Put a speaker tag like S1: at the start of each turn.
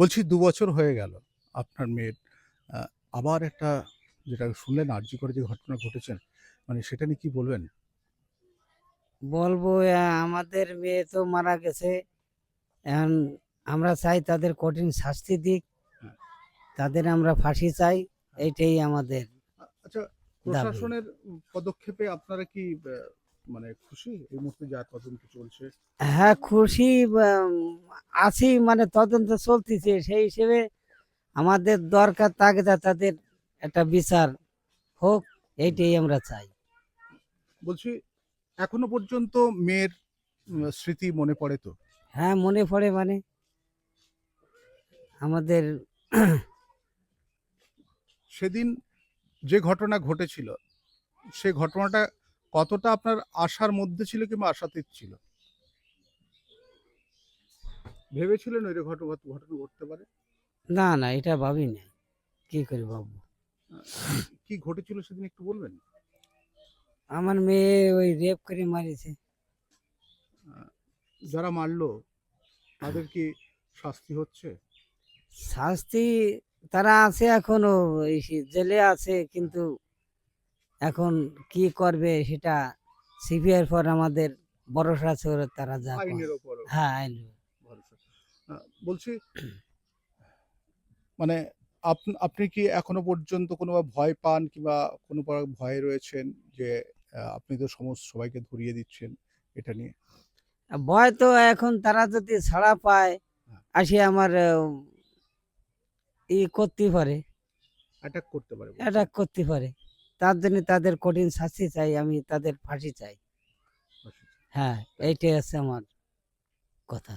S1: বলছি দু বছর হয়ে গেল আপনার মেয়ের আবার একটা যেটা শুনলেন আর্জি করে যে ঘটনা ঘটেছেন মানে সেটা নিয়ে কি বলবেন?
S2: বলব আমাদের মেয়ে তো মারা গেছে এখন আমরা চাই তাদের কঠিন শাস্তি দিক
S1: হ্যাঁ।
S2: তাদের আমরা ফাঁসি চাই এইটাই আমাদের
S1: আচ্ছা প্রশাসনের পদক্ষেপে আপনারা কি মানে খুশি? এই মুহূর্তে যা তদন্ত চলছে।
S2: হ্যাঁ খুশি আছি মানে তদন্ত চলতেছে। সেই হিসেবে আমাদের দরকার তাগিদা তাদের একটা বিচার হোক এইটাই আমরা চাই।
S1: বলছি এখনও পর্যন্ত মেয়ের স্মৃতি মনে পড়ে তো?
S2: হ্যাঁ মনে পড়ে মানে। আমাদের
S1: সেদিন যে ঘটনা ঘটেছিল সে ঘটনাটা কতটা আপনার আশার মধ্যে ছিল কিংবা আশাতীত ছিল? ভেবেছিলেন ওই ঘটনা ঘটনা ঘটতে পারে?
S2: না না এটা ভাবি না কি করে ভাববো?
S1: কি ঘটেছিল সেদিন একটু বলবেন?
S2: আমার মেয়ে ওই রেপ করে মারিছে।
S1: যারা মারলো তাদের কি শাস্তি হচ্ছে?
S2: শাস্তি তারা আছে এখনও এই জেলে আছে কিন্তু এখন কি করবে সেটা সিবিআই পর আমাদের ভরসা ওরা তারা যা হ্যাঁ আইন
S1: বলছি মানে আপনি কি এখনও পর্যন্ত কোনো ভয় পান কিংবা কোনো ভয়ে রয়েছেন যে আপনি তো সমস্ত সবাইকে ধরিয়ে দিচ্ছেন এটা নিয়ে?
S2: ভয় তো এখন তারা যদি ছাড়া পায়
S1: হ্যাঁ।
S2: আসি আমার ই করতে পারে।
S1: অ্যাটাক করতে পারে।
S2: অ্যাটাক করতে পারে। তার জন্য তাদের কঠিন শাস্তি চাই আমি তাদের ফাঁসি চাই। হ্যাঁ এইটাই আছে আমার কথা।